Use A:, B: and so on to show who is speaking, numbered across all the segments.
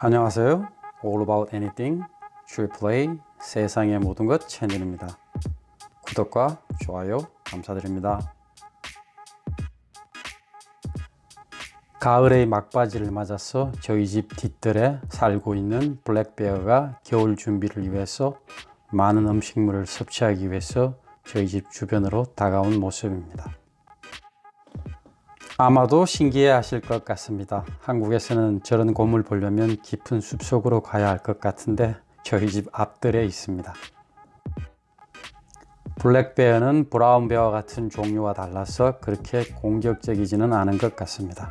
A: 안녕하세요. All About Anything True Play 세상의 모든 것 채널입니다. 구독과 좋아요 감사드립니다. 가을의 막바지를 맞아서 저희 집 뒤뜰에 살고 있는 블랙베어가 겨울 준비를 위해서 많은 음식물을 섭취하기 위해서 저희 집 주변으로 다가온 모습입니다. 아마도 신기해 하실 것 같습니다. 한국에서는 저런 곰을 보려면 깊은 숲속으로 가야 할 것 같은데 저희 집 앞뜰에 있습니다. 블랙베어는 브라운베어 같은 종류와 달라서 그렇게 공격적이지는 않은 것 같습니다.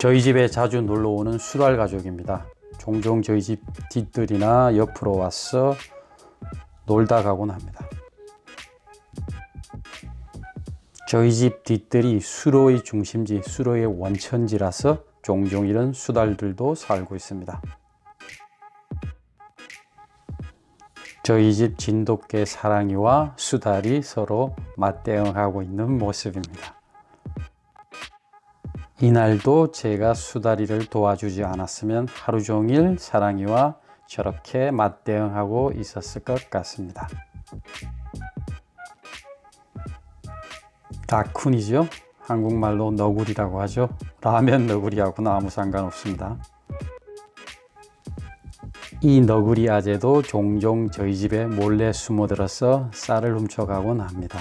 A: 저희 집에 자주 놀러 오는 수달 가족입니다. 종종 저희 집 뒤뜰이나 옆으로 와서 놀다 가곤 합니다. 저희 집 뒤뜰이 수로의 중심지, 수로의 원천지라서 종종 이런 수달들도 살고 있습니다. 저희 집 진돗개 사랑이와 수달이 서로 맞대응하고 있는 모습입니다. 이날도 제가 수다리를 도와주지 않았으면 하루 종일 사랑이와 저렇게 맞대응하고 있었을 것 같습니다. 다쿤이죠. 한국말로 너구리라고 하죠. 라면 너구리하고는 아무 상관없습니다. 이 너구리 아재도 종종 저희 집에 몰래 숨어들어서 쌀을 훔쳐가곤 합니다.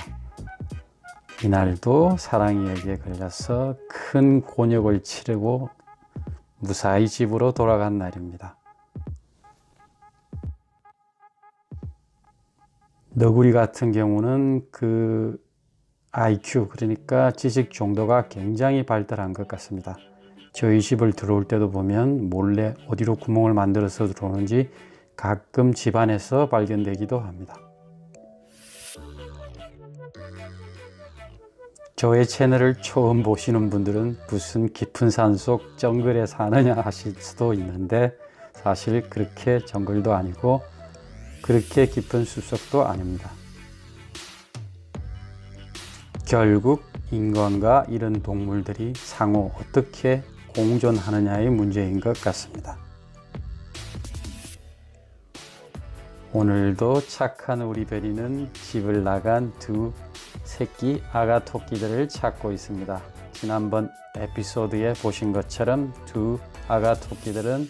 A: 이날도 사랑이에게 걸려서 큰 곤욕을 치르고 무사히 집으로 돌아간 날입니다. 너구리 같은 경우는 그 IQ 그러니까 지식 정도가 굉장히 발달한 것 같습니다. 저희 집을 들어올 때도 보면 몰래 어디로 구멍을 만들어서 들어오는지 가끔 집안에서 발견되기도 합니다. 저의 채널을 처음 보시는 분들은 무슨 깊은 산속 정글에 사느냐 하실 수도 있는데 사실 그렇게 정글도 아니고 그렇게 깊은 숲속도 아닙니다. 결국 인간과 이런 동물들이 상호 어떻게 공존하느냐의 문제인 것 같습니다. 오늘도 착한 우리 베리는 집을 나간 두 새끼 아가 토끼들을 찾고 있습니다. 지난번 에피소드에 보신 것처럼 두 아가 토끼들은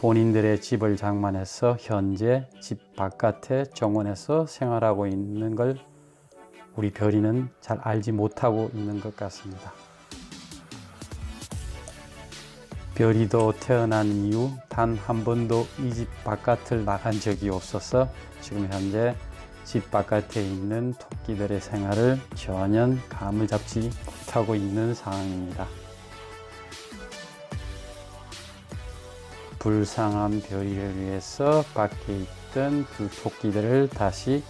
A: 본인들의 집을 장만해서 현재 집 바깥의 정원에서 생활하고 있는 걸 우리 별이는 잘 알지 못하고 있는 것 같습니다. 별이도 태어난 이후 단 한 번도 이 집 바깥을 나간 적이 없어서 지금 현재 집 바깥에 있는 토끼들의 생활을 전혀 감을 잡지 못하고 있는 상황입니다. 불쌍한 별이를 위해서 밖에 있던 두 토끼들을 다시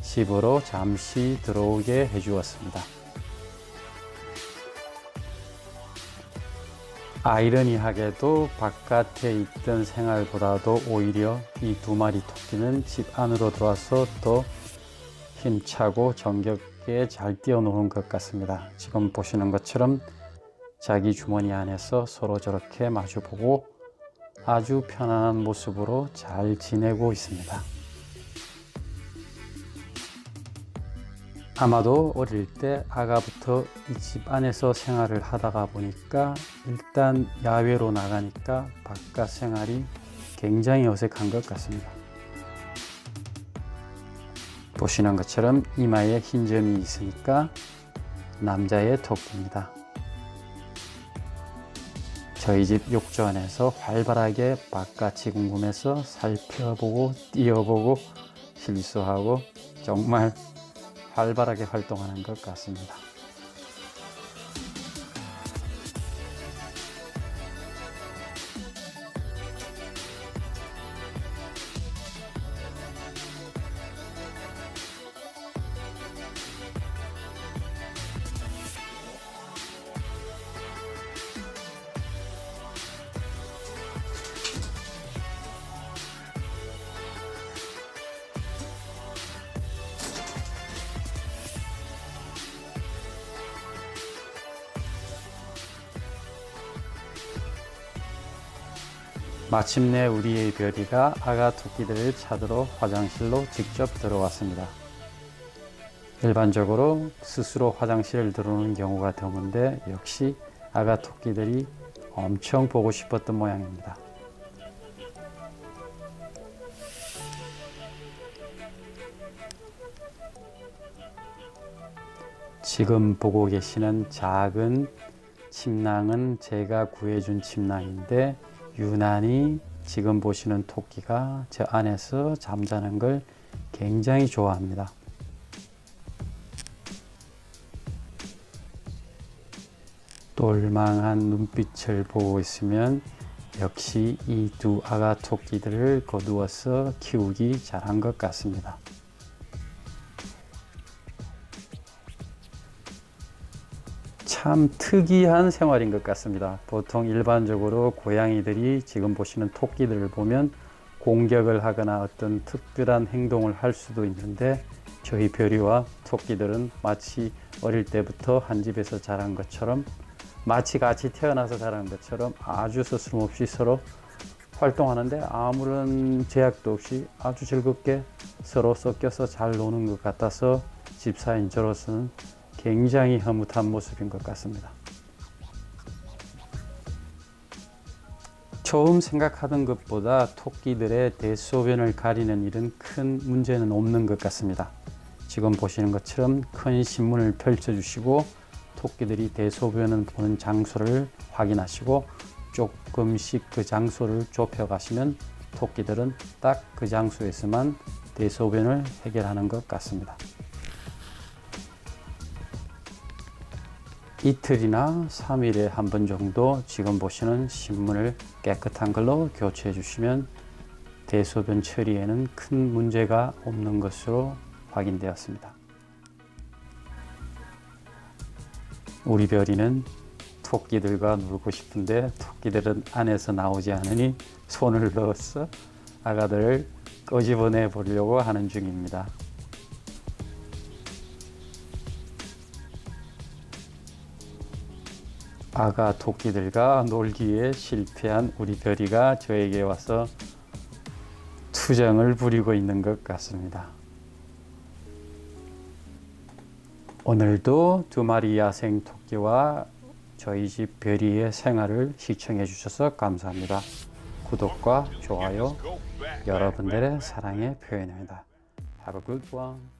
A: 집으로 잠시 들어오게 해주었습니다. 아이러니하게도 바깥에 있던 생활보다도 오히려 이 두 마리 토끼는 집 안으로 들어와서 더 힘차고 정겹게 잘 뛰어노는 것 같습니다. 지금 보시는 것처럼 자기 주머니 안에서 서로 저렇게 마주보고 아주 편안한 모습으로 잘 지내고 있습니다. 아마도 어릴 때 아가부터 이 집 안에서 생활을 하다가 보니까 일단 야외로 나가니까 바깥 생활이 굉장히 어색한 것 같습니다. 보시는 것처럼 이마에 흰 점이 있으니까 남자의 토끼입니다. 저희 집 욕조 안에서 활발하게 바깥이 궁금해서 살펴보고 뛰어보고 실수하고 정말 활발하게 활동하는 것 같습니다. 마침내 우리의 별이가 아가 토끼들을 찾으러 화장실로 직접 들어왔습니다. 일반적으로 스스로 화장실을 들어오는 경우가 드문데 역시 아가 토끼들이 엄청 보고 싶었던 모양입니다. 지금 보고 계시는 작은 침낭은 제가 구해준 침낭인데 유난히 지금 보시는 토끼가 저 안에서 잠자는 걸 굉장히 좋아합니다. 똘망한 눈빛을 보고 있으면 역시 이 두 아가 토끼들을 거두어서 키우기 잘한 것 같습니다. 참 특이한 생활인 것 같습니다. 보통 일반적으로 고양이들이 지금 보시는 토끼들을 보면 공격을 하거나 어떤 특별한 행동을 할 수도 있는데 저희 별이와 토끼들은 마치 어릴 때부터 한 집에서 자란 것처럼 마치 같이 태어나서 자란 것처럼 아주 서스름없이 서로 활동하는데 아무런 제약도 없이 아주 즐겁게 서로 섞여서 잘 노는 것 같아서 집사인 저로서는 굉장히 흐뭇한 모습인 것 같습니다. 처음 생각하던 것보다 토끼들의 대소변을 가리는 일은 큰 문제는 없는 것 같습니다. 지금 보시는 것처럼 큰 신문을 펼쳐주시고 토끼들이 대소변을 보는 장소를 확인하시고 조금씩 그 장소를 좁혀가시면 토끼들은 딱 그 장소에서만 대소변을 해결하는 것 같습니다. 이틀이나 3일에 한 번 정도 지금 보시는 신문을 깨끗한 걸로 교체해 주시면 대소변 처리에는 큰 문제가 없는 것으로 확인되었습니다. 우리 별이는 토끼들과 놀고 싶은데 토끼들은 안에서 나오지 않으니 손을 넣어서 아가들을 끄집어내 보려고 하는 중입니다. 아가 토끼들과 놀기에 실패한 우리 별이가 저에게 와서 투정을 부리고 있는 것 같습니다. 오늘도 두 마리 야생 토끼와 저희 집 별이의 생활을 시청해 주셔서 감사합니다. 구독과 좋아요 여러분들의 사랑의 표현입니다. Have a good one.